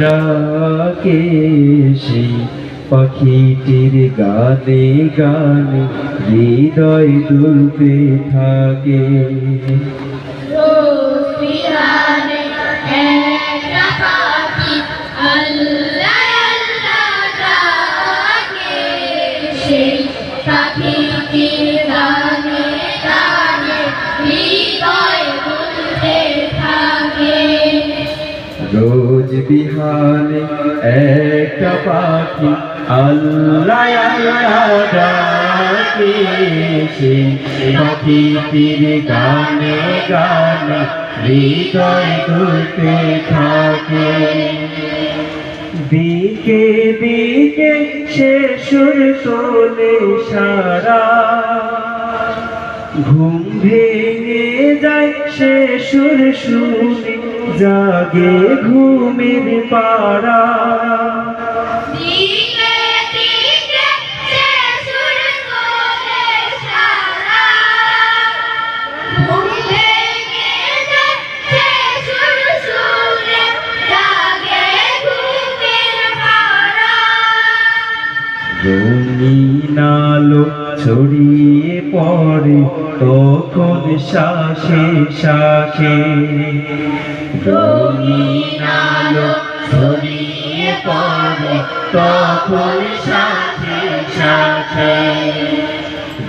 ডাকে সেই পাখিটির গানে গানে হৃদয় দুলতে থাকে। আল্লাহ বিহানে একটা পাখি আল্লাহ পাখিটির গানে গানে হৃদয় দুলতে থাকে। দিকে দিকে সে সুর তোলে সারা। ঘুম ভেঙে যায় সে সুর শুনে জাগে ঘুমের পাড়া। রঙিন আলো ছড়িয়ে পড়ে তখন শ্বাসে শ্বাসে ছড়িয়ে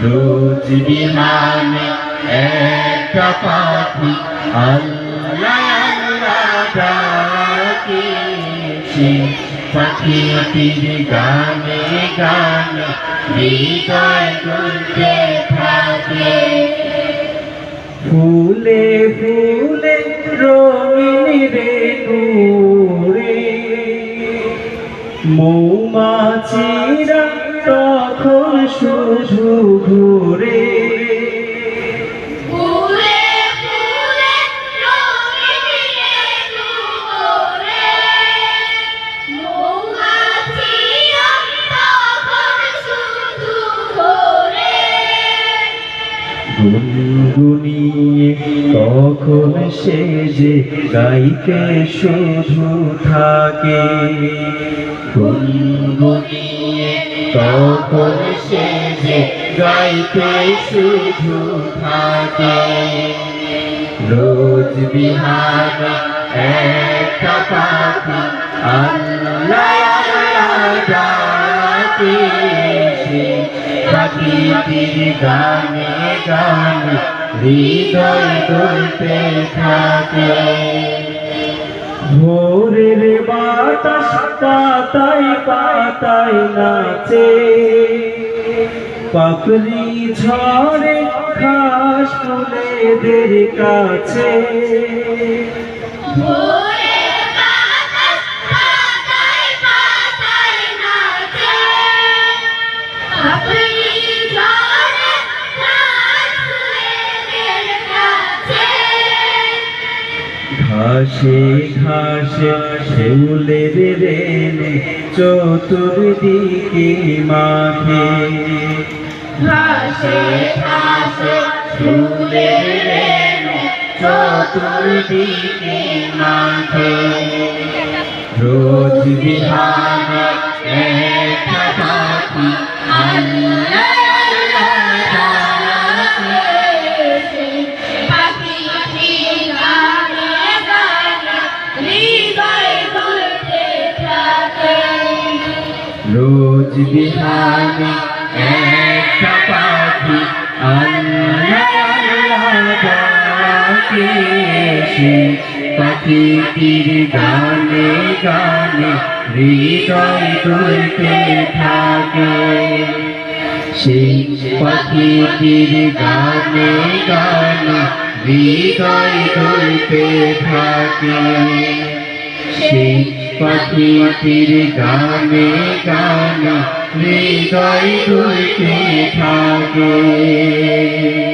রোজ বিমানে একটা পাখি গানে গানে দুলতে মৌমাছিরা তখন শুধু ঘুরে গুনগুনিয়ে তখন সে যে গাইতে শুধু থাকে? গুনগুনিয়ে তখন সে যে গাইতে শুধু থাকে? রোজ বিহার একটা পাখি আল্লাহ পাখিটির গানে গানে হৃদয় দুলতে থাকে ভোরের বাতাস পাতায় পাতায় নাচে। পাপড়ি ঝরে ঘাস ফুলেদের কাছে। ভোরে ঘাসে ঘাসে শেউলের রেলে চতুর্দিকে মাঠে। ঘাসে ঘাসে ফুলের রেণু চতুর্দিকে মাঠে। রোজ বিহানে একটা পাখি আল্লাহ বিহানে একটা পাখি আল্লাহ আল্লাহ পাখিটির গানে গানে হৃদয় তুলতে থাকে। সেই পাখিটির গানে গানে হৃদয় তুলতে থাকে। সেই পাখিটির গানে গানে হৃদয় দুলতে থাকে।